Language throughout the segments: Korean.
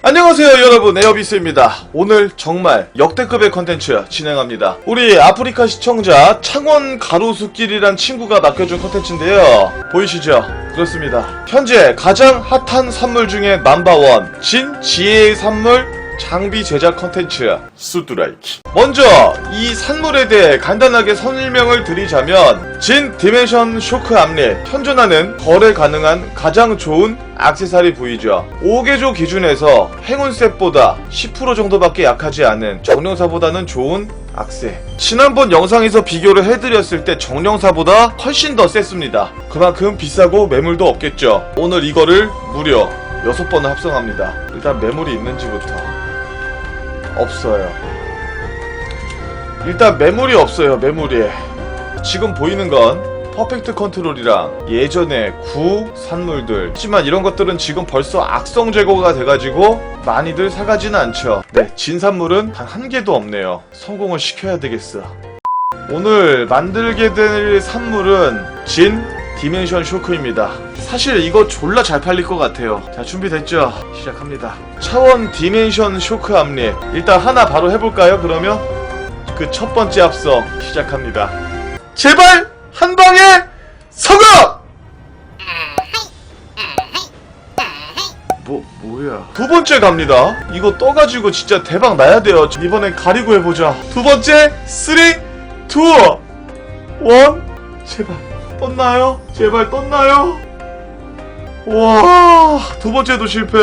안녕하세요 여러분. 에어비스입니다. 오늘 정말 역대급의 컨텐츠 진행합니다. 우리 아프리카 시청자 창원 가로수길이란 친구가 맡겨준 컨텐츠인데요. 보이시죠? 그렇습니다. 현재 가장 핫한 산물 중에 넘버원 진 지혜의 산물 장비 제작 컨텐츠 수두라이키. 먼저 이 산물에 대해 간단하게 설명을 드리자면 진 디멘션 쇼크 암릿 현존하는 거래 가능한 가장 좋은 악세사리 부위죠. 5개조 기준에서 행운셋보다 10% 정도밖에 약하지 않은 정령사보다는 좋은 악세. 지난번 영상에서 비교를 해드렸을 때 정령사보다 훨씬 더 셌습니다. 그만큼 비싸고 매물도 없겠죠. 오늘 이거를 무려 6번을 합성합니다. 일단 매물이 있는지부터 없어요. 일단 매물이 없어요, 매물이. 지금 보이는 건 퍼펙트 컨트롤이랑 예전에 구 산물들. 하지만 이런 것들은 지금 벌써 악성 제거가 돼가지고 많이들 사가지는 않죠. 네, 진산물은 단 한 개도 없네요. 성공을 시켜야 되겠어. 오늘 만들게 될 산물은 진 디멘션 쇼크입니다. 사실 이거 졸라 잘 팔릴 것 같아요. 자, 준비됐죠? 시작합니다. 차원 디멘션 쇼크 암릿. 일단 하나 바로 해볼까요, 그러면? 그 첫 번째 합성 시작합니다. 제발! 한 방에! 성공! 뭐, 뭐야. 두 번째 갑니다. 이거 떠가지고 진짜 대박 나야 돼요. 이번엔 가리고 해보자. 두 번째, 3, 2, 1. 제발. 떴나요? 제발 떴나요? 와, 두 번째도 실패.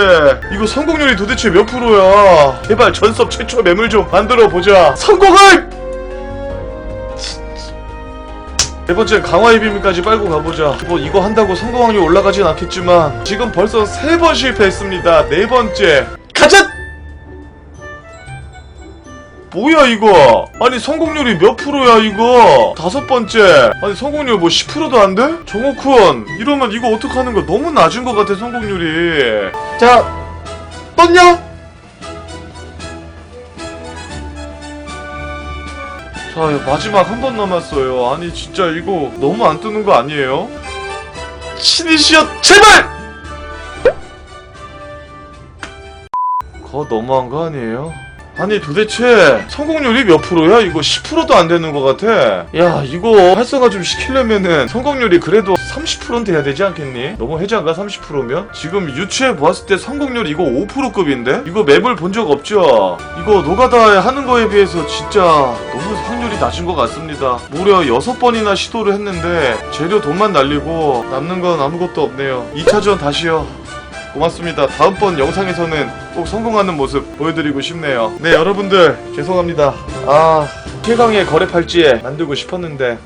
이거 성공률이 도대체 몇 프로야? 제발 전섭 최초 매물 좀 만들어 보자. 성공을! 네 번째 강화의 비밀까지 빨고 가보자. 뭐 이거 한다고 성공 확률 올라가진 않겠지만 지금 벌써 세 번 실패했습니다. 네 번째. 가자! 뭐야 이거? 아니 성공률이 몇 프로야 이거? 다섯 번째. 아니 성공률 뭐 10%도 안 돼? 정호쿤 이러면 이거 어떡하는 거야? 너무 낮은 것 같아 성공률이. 자 떴냐? 자 마지막 한 번 남았어요. 아니 진짜 이거 너무 안 뜨는 거 아니에요? 신이시여 제발! 거 너무한 거 아니에요? 아니 도대체 성공률이 몇 프로야? 이거 10%도 안 되는 것 같아. 야 이거 활성화 좀 시키려면은 성공률이 그래도 30%는 돼야 되지 않겠니? 너무 해자가 30%면? 지금 유추해 보았을 때 성공률 이거 5%급인데? 이거 맵을 본 적 없죠? 이거 노가다 하는 거에 비해서 진짜 너무 확률이 낮은 것 같습니다. 무려 6번이나 시도를 했는데 재료 돈만 날리고 남는 건 아무것도 없네요. 2차전 다시요. 고맙습니다. 다음번 영상에서는 꼭 성공하는 모습 보여드리고 싶네요. 네, 여러분들 죄송합니다. 아, 최강의 거래 팔찌에 만들고 싶었는데